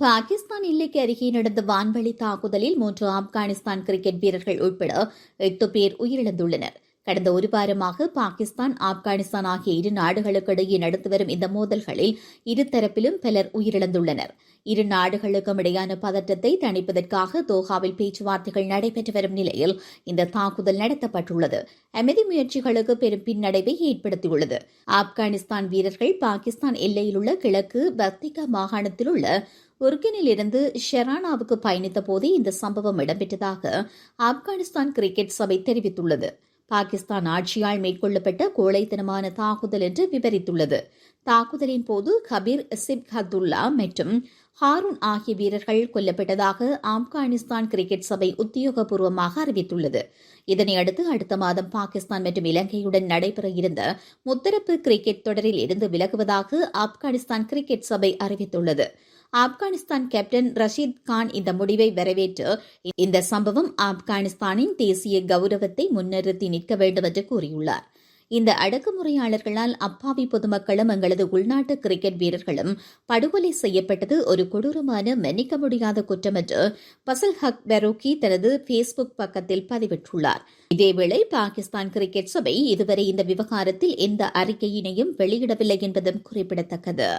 பாகிஸ்தான் எல்லைக்கு அருகே நடந்த வான்வழி தாக்குதலில் மூன்று ஆப்கானிஸ்தான் கிரிக்கெட் வீரர்கள் உட்பட எட்டு பேர் உயிரிழந்துள்ளனர். கடந்த ஒரு வாரமாக பாகிஸ்தான் ஆப்கானிஸ்தான் ஆகிய இரு நாடுகளுக்கு இடையே நடந்து வரும் இந்த மோதல்களில் இருதரப்பிலும் பலர் உயிரிழந்துள்ளனர். இரு நாடுகளுக்கும் இடையான பதற்றத்தை தணிப்பதற்காக தோஹாவில் பேச்சுவார்த்தைகள் நடைபெற்று வரும் நிலையில் இந்த தாக்குதல் நடத்தப்பட்டுள்ளது. அமைதி முயற்சிகளுக்கு பெரும் பின்னடைவை ஏற்படுத்தியுள்ளது. ஆப்கானிஸ்தான் வீரர்கள் பாகிஸ்தான் எல்லையில் உள்ள கிழக்கு பத்திகா மாகாணத்தில் உள்ள ஒர்கினிலிருந்து ஷெரானாவுக்கு பயணித்த போது இந்த சம்பவம் இடம்பெற்றதாக ஆப்கானிஸ்தான் கிரிக்கெட் சபை தெரிவித்துள்ளது. பாகிஸ்தான் ஆட்சியால் மேற்கொள்ளப்பட்ட கோழைத்தனமான தாக்குதல் என்று விவரித்துள்ளது. தாக்குதலின் போது கபீர் சிப்ஹத்துல்லா மற்றும் ஹாரூன் ஆகிய வீரர்கள் கொல்லப்பட்டதாக ஆப்கானிஸ்தான் கிரிக்கெட் சபை உத்தியோகபூர்வமாக அறிவித்துள்ளது. இதனையடுத்து அடுத்த மாதம் பாகிஸ்தான் மற்றும் இலங்கையுடன் நடைபெற இருந்த முத்தரப்பு கிரிக்கெட் தொடரில் இருந்து விலகுவதாக ஆப்கானிஸ்தான் கிரிக்கெட் சபை அறிவித்துள்ளது. ஆப்கானிஸ்தான் கேப்டன் ரஷீத் கான் இந்த முடிவை வரவேற்று இந்த சம்பவம் ஆப்கானிஸ்தானின் தேசிய கௌரவத்தை முன்னிறுத்தி நிற்க வேண்டும் என்று கூறியுள்ளார். இந்த அடக்குமுறையாளர்களால் அப்பாவி பொதுமக்களும் எங்களது உள்நாட்டு கிரிக்கெட் வீரர்களும் படுகொலை செய்யப்பட்டது ஒரு கொடூரமான மன்னிக்க முடியாத குற்றம் என்று பசல் ஹக் பெரோக்கி தனது ஃபேஸ்புக் பக்கத்தில் பதிவிட்டுள்ளார். இதேவேளை பாகிஸ்தான் கிரிக்கெட் சபை இதுவரை இந்த விவகாரத்தில் எந்த அறிக்கையினையும் வெளியிடவில்லை என்பதும் குறிப்பிடத்தக்கது.